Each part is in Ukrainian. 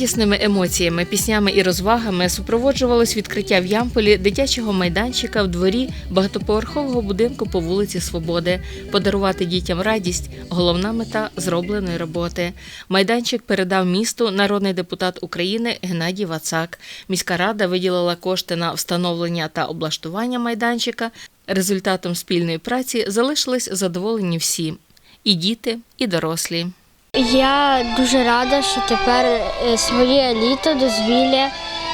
Радісними емоціями, піснями і розвагами супроводжувалось відкриття в Ямполі дитячого майданчика в дворі багатоповерхового будинку по вулиці Свободи. Подарувати дітям радість головна мета зробленої роботи. Майданчик передав місту народний депутат України Геннадій Вацак. Міська рада виділила кошти на встановлення та облаштування майданчика. Результатом спільної праці залишились задоволені всі і діти, і дорослі. Я дуже рада, що тепер е, своє літо дозвілля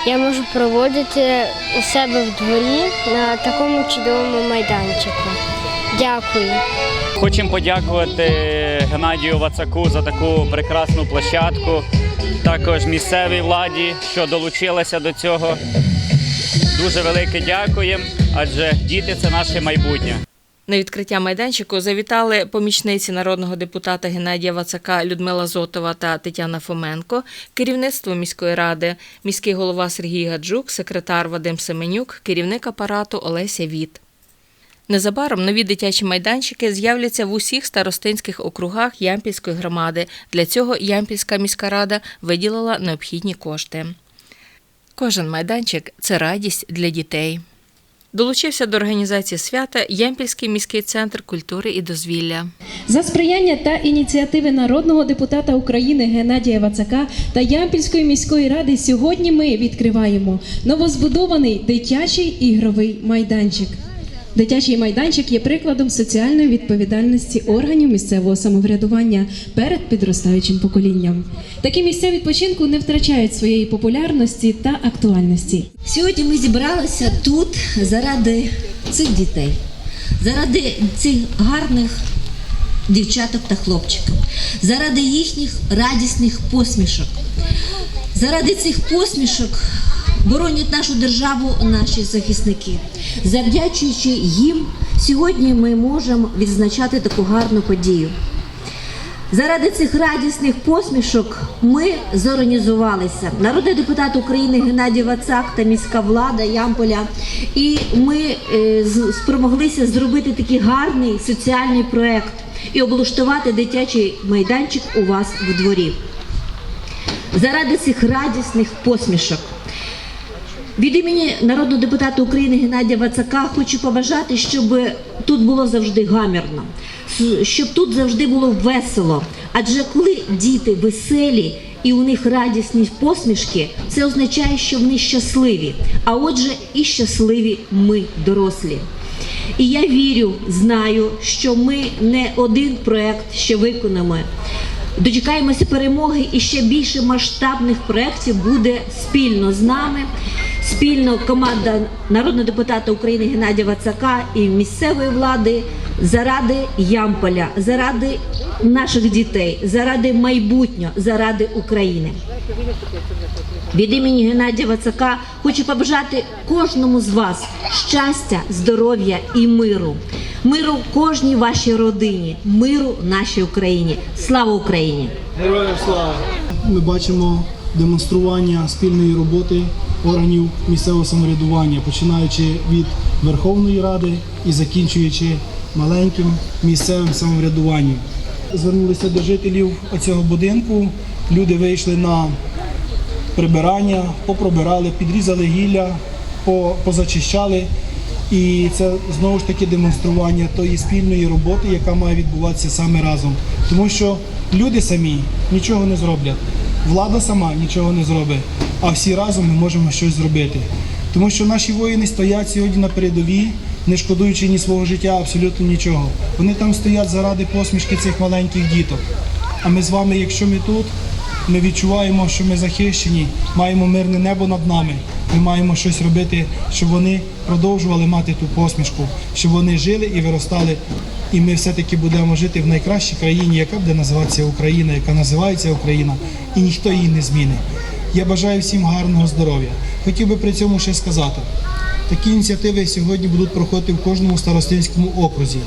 я можу проводити у себе в дворі на такому чудовому майданчику. Дякую. Хочемо подякувати Геннадію Вацаку за таку прекрасну площадку, також місцевій владі, що долучилася до цього. Дуже велике дякуємо, адже діти це наше майбутнє. На відкриття майданчику завітали помічниці народного депутата Геннадія Вацака Людмила Зотова та Тетяна Фоменко, керівництво міської ради, міський голова Сергій Гаджук, секретар Вадим Семенюк, керівник апарату Олеся Віт. Незабаром нові дитячі майданчики з'являться в усіх старостинських округах Ямпільської громади. Для цього Ямпільська міська рада виділила необхідні кошти. Кожен майданчик це радість для дітей. Долучився до організації свята Ямпільський міський центр культури і дозвілля. За сприяння та ініціативи народного депутата України Геннадія Вацака та Ямпільської міської ради сьогодні ми відкриваємо новозбудований дитячий ігровий майданчик. Дитячий майданчик є прикладом соціальної відповідальності органів місцевого самоврядування перед підростаючим поколінням. Такі місця відпочинку не втрачають своєї популярності та актуальності. Сьогодні ми зібралися тут заради цих дітей, заради цих гарних дівчаток та хлопчиків, заради їхніх радісних посмішок. Заради цих посмішок боронять нашу державу наші захисники. Завдячуючи їм, сьогодні ми можемо відзначати таку гарну подію. Заради цих радісних посмішок ми зорганізувалися. Народний депутат України Геннадій Вацак та міська влада Ямполя. І ми е, спромоглися зробити такий гарний соціальний проект і облаштувати дитячий майданчик у вас в дворі. Заради цих радісних посмішок. Від імені народного депутата України Геннадія Вацака хочу побажати, щоб тут було завжди гамірно, щоб тут завжди було весело. Адже коли діти веселі і у них радісні посмішки, це означає, що вони щасливі. А отже, і щасливі ми, дорослі. І я вірю, знаю, що ми не один проект ще виконаємо. Дочекаємося перемоги і ще більше масштабних проєктів буде спільно з нами. Спільно команда народного депутата України Геннадія Вацака і місцевої влади заради Ямполя, заради наших дітей, заради майбутнього, заради України. Від імені Геннадія Вацака хочу побажати кожному з вас щастя, здоров'я і миру. Миру кожній вашій родині, миру нашій Україні. Слава Україні! Героям слава! Ми бачимо демонстрування спільної роботи органів місцевого самоврядування, починаючи від Верховної Ради і закінчуючи маленьким місцевим самоврядуванням. Звернулися до жителів цього будинку. Люди вийшли на прибирання, попробирали, підрізали гілля, позачищали. І це знову ж таки демонстрування тої спільної роботи, яка має відбуватися саме разом. Тому що люди самі нічого не зроблять, влада сама нічого не зробить, а всі разом ми можемо щось зробити. Тому що наші воїни стоять сьогодні на передовій, не шкодуючи ні свого життя, абсолютно нічого. Вони там стоять заради посмішки цих маленьких діток. А ми з вами, якщо ми тут, ми відчуваємо, що ми захищені, маємо мирне небо над нами. Ми маємо щось робити, щоб вони продовжували мати ту посмішку, щоб вони жили і виростали. І ми все-таки будемо жити в найкращій країні, яка буде називатися Україна, яка називається Україна, і ніхто її не змінить. Я бажаю всім гарного здоров'я. Хотів би при цьому ще сказати. Такі ініціативи сьогодні будуть проходити в кожному старостинському окрузі.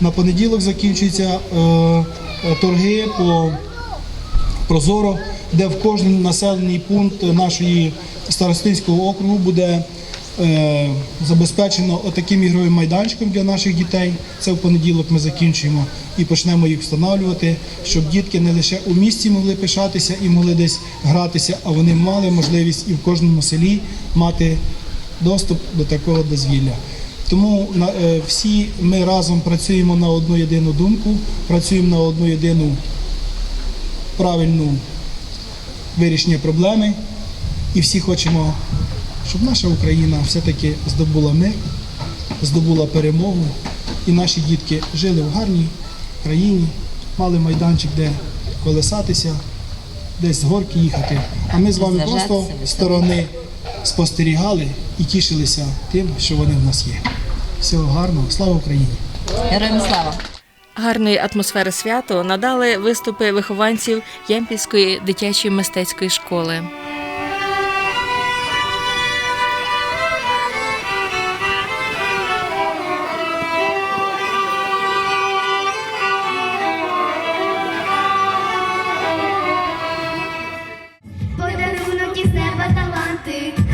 На понеділок закінчуються е, е, торги по Прозоро, де в кожен населений пункт нашої старостинського округу буде забезпечено отаким ігровим майданчиком для наших дітей. Це в понеділок ми закінчуємо і почнемо їх встановлювати, щоб дітки не лише у місті могли пишатися і могли десь гратися, а вони мали можливість і в кожному селі мати доступ до такого дозвілля. Тому е, всі ми разом працюємо на одну єдину думку, працюємо на одну єдину правильну вирішення проблеми. І всі хочемо, щоб наша Україна все-таки здобула мир, здобула перемогу, і наші дітки жили в гарній країні, мали майданчик, де колесатися, десь з горки їхати. А ми з вами просто з сторони спостерігали і тішилися тим, що вони в нас є. Всього гарного, слава Україні! Героям слава! Гарної атмосфери свято надали виступи вихованців Ямпільської дитячої мистецької школи. romantic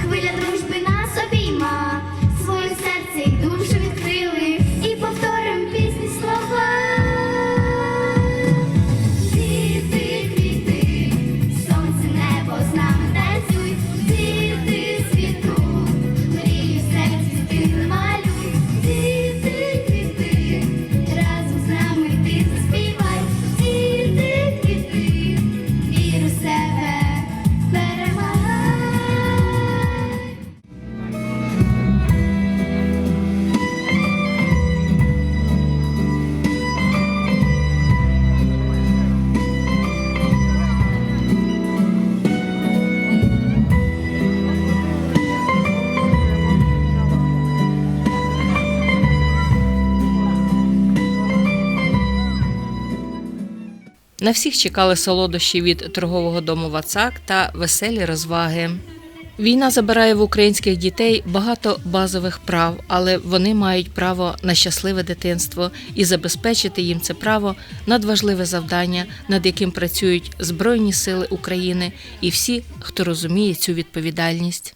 На всіх чекали солодощі від торгового дому Вацак та веселі розваги. Війна забирає в українських дітей багато базових прав, але вони мають право на щасливе дитинство і забезпечити їм це право надважливе завдання, над яким працюють Збройні Сили України і всі, хто розуміє цю відповідальність.